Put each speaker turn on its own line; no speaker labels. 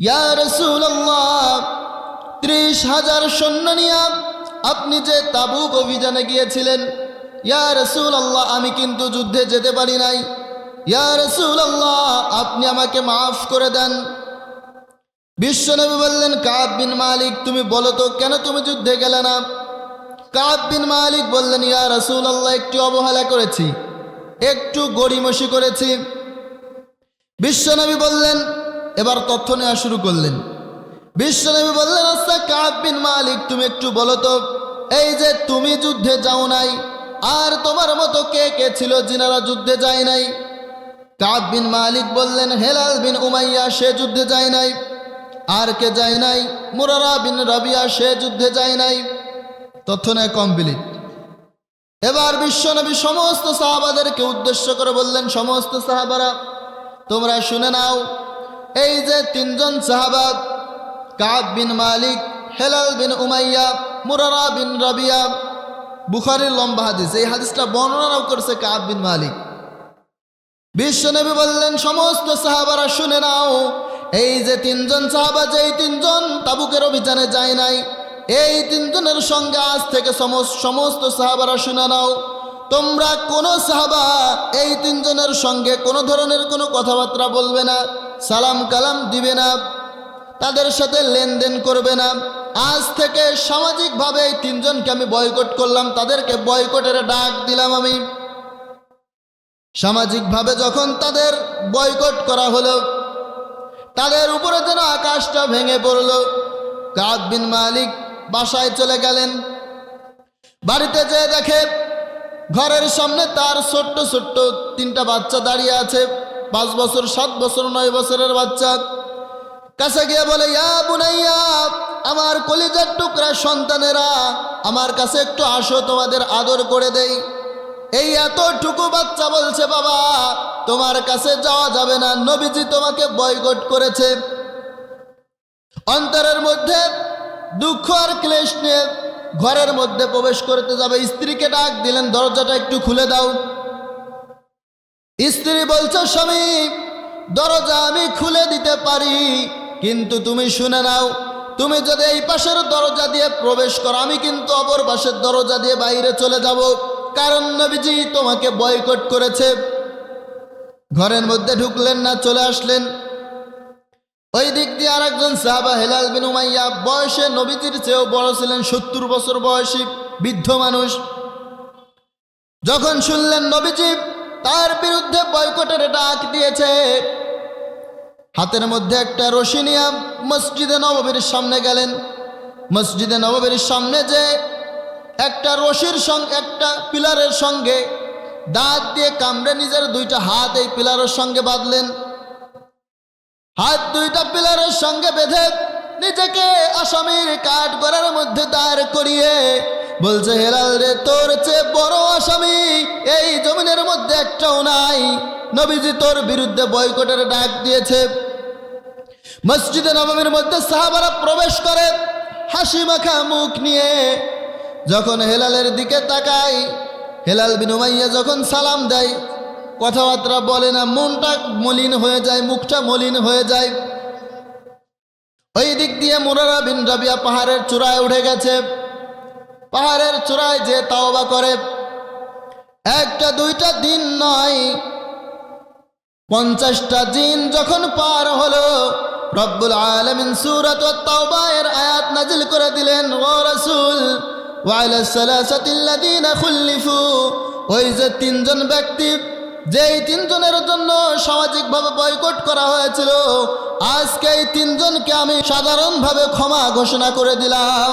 ইয়া রসুল্লাহ ত্রিশ হাজার সৈন্য নিয়ে আপনি যে তাবুক অভিযানে গিয়েছিলেন, ইয়া রসুল আল্লাহ আমি কিন্তু যুদ্ধে যেতে পারি নাই। ইয়া রসুল আল্লাহ আপনি আমাকে মাফ করে দেন। বিশ্বনবী বললেন, কাব বিন মালিক, তুমি বলো তো, কেন তুমি যুদ্ধে গেলে না? কাব বিন মালিক বললেন, ইয়া রসুল আল্লাহ একটু অবহেলা করেছি, একটু গড়িমসি করেছি। বিশ্বনবী বললেন এবার তথ্য নেওয়া শুরু করলেন। বিশ্বনবী বললেন আচ্ছা কাব বিন মালিক, তুমি একটু বলো তো, এই যে তুমি যুদ্ধে যাও নাই, আর তোমার মতো কে কে ছিল যিনারা যুদ্ধে যায় নাই? কাব বিন মালিক বললেন, হেলাল বিন উমাইয়া, সে যুদ্ধে যায় নাই, আর কে যায় নাই? মুরারা বিন রবিয়া, সে যুদ্ধে যায় নাই। তথ্য নেয় কমপ্লিট এবার বিশ্বনবী সমস্ত সাহাবাদেরকে উদ্দেশ্য করে বললেন, সমস্ত সাহাবারা, তোমরা শুনে নাও এই যে তিনজন Sahabad Ka'b bin Malik, Hilal bin Umayya, Murara bin Rabi'a, বুখারির লম্বা হাদিস। এই হাদিসটা বর্ণনাও করছে কাব বিন মালিক। বিশ্বনবী বললেন, সমস্ত সাহাবারা শুনে নাও, এই যে তিনজন সাহাবা যে এই তিনজন তাবুকের অভিযানে যায় নাই, এই তিনজনের সঙ্গে আজ থেকে সমস্ত সাহাবারা শুনে নাও, তোমরা কোনো সাহাবা এই তিনজনের সঙ্গে কোনো ধরনের কোনো কথাবার্তা বলবে না। সালাম কালাম দিবে না, তাদের সাথে লেনদেন করবে না। আজ থেকে সামাজিকভাবে এই তিনজনকে আমি বয়কট করলাম, তাদেরকে বয়কটের ডাক দিলাম আমি। সামাজিকভাবে যখন তাদের বয়কট করা হলো, তাদের উপরে যেন আকাশটা ভেঙে পড়ল কাব বিন মালিক বাসায় চলে গেলেন। বাড়িতে যেয়ে দেখে ঘরের সামনে তার ছোট্ট ছোট্ট তিনটা বাচ্চা দাঁড়িয়ে আছে। পাঁচ বছর, সাত বছর, নয় বছরের বাচ্চা। কাছে গিয়ে বলে, ইয়া বুনাইয়া, আমার কলিজার টুকরা সন্তানেরা, আমার কাছে একটু আসো, তোমাদের আদর করে দেই। এই এতটুকু বাচ্চা বলছে, বাবা, তোমার কাছে যাওয়া যাবে না। নবীজি তোমাকে বয়কট করেছে। অন্তরের মধ্যে দুঃখ আর ক্লেশ নিয়ে ঘরের মধ্যে প্রবেশ করতে যাবে। স্ত্রীকে ডাক দিলেন, দরজাটা একটু খুলে দাও। স্ত্রী বলছে, স্বামী, দরজা আমি খুলে দিতে পারি, কিন্তু তুমি শুনে নাও, তুমি যদি এই পাশের দরজা দিয়ে প্রবেশ করো, আমি কিন্তু অপর পাশের দরজা দিয়ে বাইরে চলে যাব। কারণ নবীজি তোমাকে বয়কট করেছে। ঘরের মধ্যে ঢুকলেন না, চলে আসলেন। ওই দিক দিয়ে আর একজন সাহাবা হেলাল বিন উমাইয়া, বয়সে নবীজির চেয়েও বড় ছিলেন, সত্তর বছর বয়সী, বৃদ্ধ মানুষ। যখন শুনলেন নবীজি তার বিরুদ্ধে বয়কটের ডাক দিয়েছে। হাতের মধ্যে একটা রশি মসজিদে নববীর সামনে গেলেন। মসজিদে নববীর সামনে যে একটা রশির সঙ্গে, একটা পিলারের সঙ্গে দাঁত দিয়ে কামড়ে নিজের দুইটা হাত এই পিলারের সঙ্গে বাঁধলেন। হাত দুইটা পিলারের সঙ্গে বেঁধে নিজেকে আসামির কাঠ গড়ার মধ্যে দাঁড় করিয়ে বলছে, হেলাল রে, তোর চেয়ে বড় একটাও নাই। নবীজি তোর বিরুদ্ধে বয়কটের ডাক দিয়েছে। মসজিদে নবমীর মধ্যে সাহাবারা প্রবেশ করে, হাসি মাখা মুখ নিয়ে। যখন হেলালের দিকে তাকাই হেলাল বিনুমাইয়া যখন সালাম দেয়, কথাবার্তা বলে না, মনটা মলিন হয়ে যায়, মুখটা মলিন হয়ে যায়। ওই দিক দিয়ে মুরারা বিন রাবিয়া পাহাড়ের চূড়ায় উঠে গেছে। পাহাড়ের চূড়ায় যে তাওবা করে একটা দুইটা দিন নয়। পঞ্চাশটা দিন যখন পার হলো, রব্বুল আলমিন সুরত তাওবায়ের আয়াত নাজিল করে দিলেন, ও রসুল ওই যে তিনজন ব্যক্তি, যেই তিনজনের জন্য সামাজিকভাবে বয়কট করা হয়েছিল, আজকে এই তিনজনকে আমি সাধারণভাবে ক্ষমা ঘোষণা করে দিলাম।